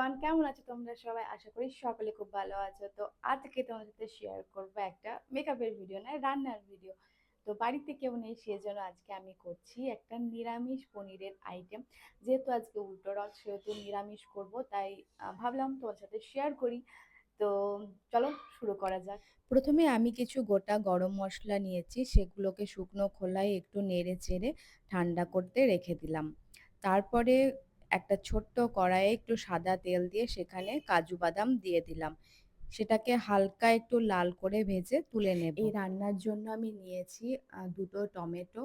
Everyone কেমন আছো তোমরা সবাই? আশা করি সকলে খুব ভালো আছো। তো আজকে তোমাদের সাথে শেয়ার করব একটা মেকআপের ভিডিও নয় রান্নার ভিডিও তো বাড়িতে কেউ নেই, সেজন্য আজকে আমি করছি একটা নিরামিষ পনিরের আইটেম যেহেতু আজকে উল্টো রথ, সেহেতু নিরামিষ করব, তাই ভাবলাম তোমার সাথে শেয়ার করি। তো চলো শুরু করা যাক। প্রথমে আমি কিছু গোটা গরম মশলা নিয়েছি, সেগুলোকে শুকনো খোলায় একটু নেড়ে চেড়ে ঠান্ডা করতে রেখে দিলাম। তারপরে একটা ছোট্ট কড়াইয়ে একটু সাদা তেল দিয়ে সেখানে কাজু বাদাম দিয়ে দিলাম। সেটাকে হালকা একটু লাল করে ভেজে তুলে নেব। এই রান্নার জন্য আমি নিয়েছি দুটো টমেটো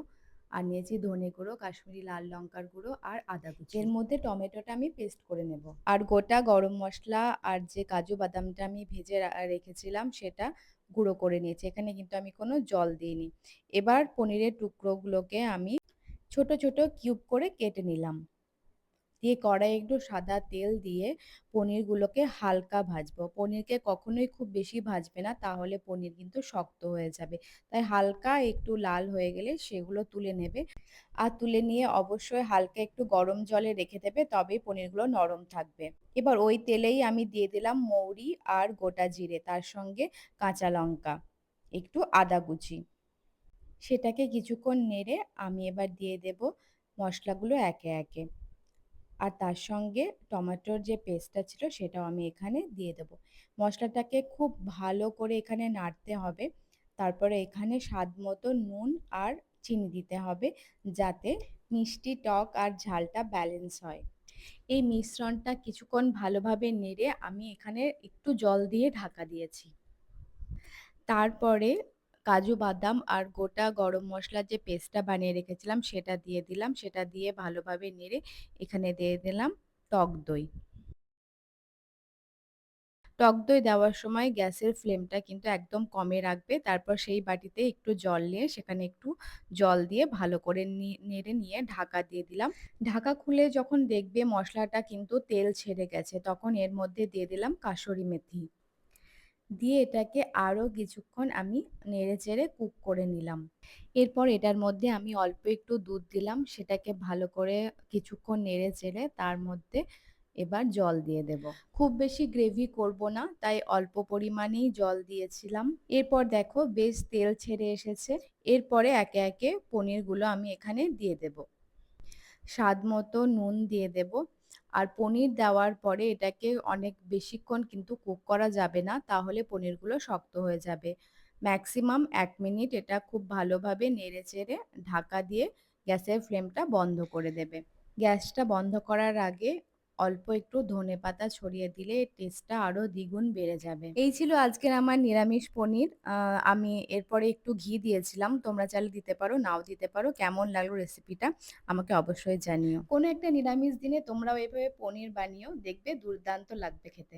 আর নিয়েছি ধনে গুঁড়ো কাশ্মীরি লাল লঙ্কার গুঁড়ো আর আদা কুচি। এর মধ্যে টমেটোটা আমি পেস্ট করে নেব। আর গোটা গরম মশলা আর যে কাজু বাদামটা আমি ভেজে রেখেছিলাম সেটা গুঁড়ো করে নিয়েছি। এখানে কিন্তু আমি কোনো জল দিইনি। এবার পনিরের টুকরোগুলোকে আমি ছোট ছোট কিউব করে কেটে নিলাম। দিয়ে কড়াইয়ে একটু সাদা তেল দিয়ে পনিরগুলোকে হালকা ভাজবো। পনিরকে কখনোই খুব বেশি ভাজবে না, তাহলে পনির কিন্তু শক্ত হয়ে যাবে। তাই হালকা একটু লাল হয়ে গেলে সেগুলো তুলে নেবে। আর তুলে নিয়ে অবশ্যই হালকা একটু গরম জলে রেখে দেবে, তবেই পনিরগুলো নরম থাকবে। এবার ওই তেলেই আমি দিয়ে দিলাম মৌরি আর গোটা জিরে, তার সঙ্গে কাঁচা লঙ্কা, একটু আদা কুচি। সেটাকে কিছুক্ষণ নেড়ে আমি এবার দিয়ে দেব মশলাগুলো একে একে। আর তার সঙ্গে টমেটোর যে পেস্টটা ছিল সেটাও আমি এখানে দিয়ে দেব। মশলাটাকে খুব ভালো করে এখানে নাড়তে হবে। তারপরে এখানে স্বাদ মতো নুন আর চিনি দিতে হবে যাতে মিষ্টি টক আর ঝালটা ব্যালেন্স হয়। এই মিশ্রণটা কিছুক্ষণ ভালোভাবে নেড়ে আমি এখানে একটু জল দিয়ে ঢাকা দিয়েছি। তারপরে কাজু বাদাম আর গোটা গরম মশলার যে পেস্টটা বানিয়ে রেখেছিলাম, সেটা দিয়ে দিলাম। সেটা দিয়ে ভালোভাবে নেড়ে এখানে দিয়ে দিলাম টক দই। টক দই দেওয়ার সময় গ্যাসের ফ্লেমটা কিন্তু একদম কমে রাখবে। তারপর সেই বাটিতে একটু জল নিয়ে সেখানে একটু জল দিয়ে ভালো করে নেড়ে নিয়ে ঢাকা দিয়ে দিলাম। ঢাকা খুলে যখন দেখবে মশলাটা কিন্তু তেল ছেড়ে গেছে, তখন এর মধ্যে দিয়ে দিলাম কাসুরি মেথি। দিয়ে এটাকে আরও কিছুক্ষণ আমি নেড়ে চেড়ে কুক করে নিলাম। এরপর এটার মধ্যে আমি অল্প একটু দুধ দিলাম, সেটাকে ভালো করে কিছুক্ষণ নেড়ে চেড়ে তার মধ্যে এবার জল দিয়ে দেব। খুব বেশি গ্রেভি করব না, তাই অল্প পরিমাণেই জল দিয়েছিলাম। এরপর দেখো বেশ তেল ছেড়ে এসেছে, এরপরে একে একে পনিরগুলো আমি এখানে দিয়ে দেব। স্বাদ মতো নুন দিয়ে দেব। আর পনির দেওয়ার পরে এটাকে অনেক বেশিক্ষণ কিন্তু কুক করা যাবে না, তাহলে পনিরগুলো শক্ত হয়ে যাবে। ম্যাক্সিমাম এক মিনিট এটা খুব ভালোভাবে নেড়ে চেড়ে ঢাকা দিয়ে গ্যাসের ফ্লেমটা বন্ধ করে দেবে। গ্যাসটা বন্ধ করার আগে অল্প একটু ধনে পাতা ছড়িয়ে দিলে টেস্টটা আরও দ্বিগুণ বেড়ে যাবে। এই ছিল আজকের আমার নিরামিষ পনির। আমি এরপরে একটু ঘি দিয়েছিলাম। তোমরা চাইলে দিতে পারো নাও দিতে পারো। কেমন লাগল রেসিপিটা আমাকে অবশ্যই জানিও। কোনো একটা নিরামিষ দিনে তোমরাও এভাবে পনির বানিয়েও দেখবে দুর্দান্ত লাগবে খেতে।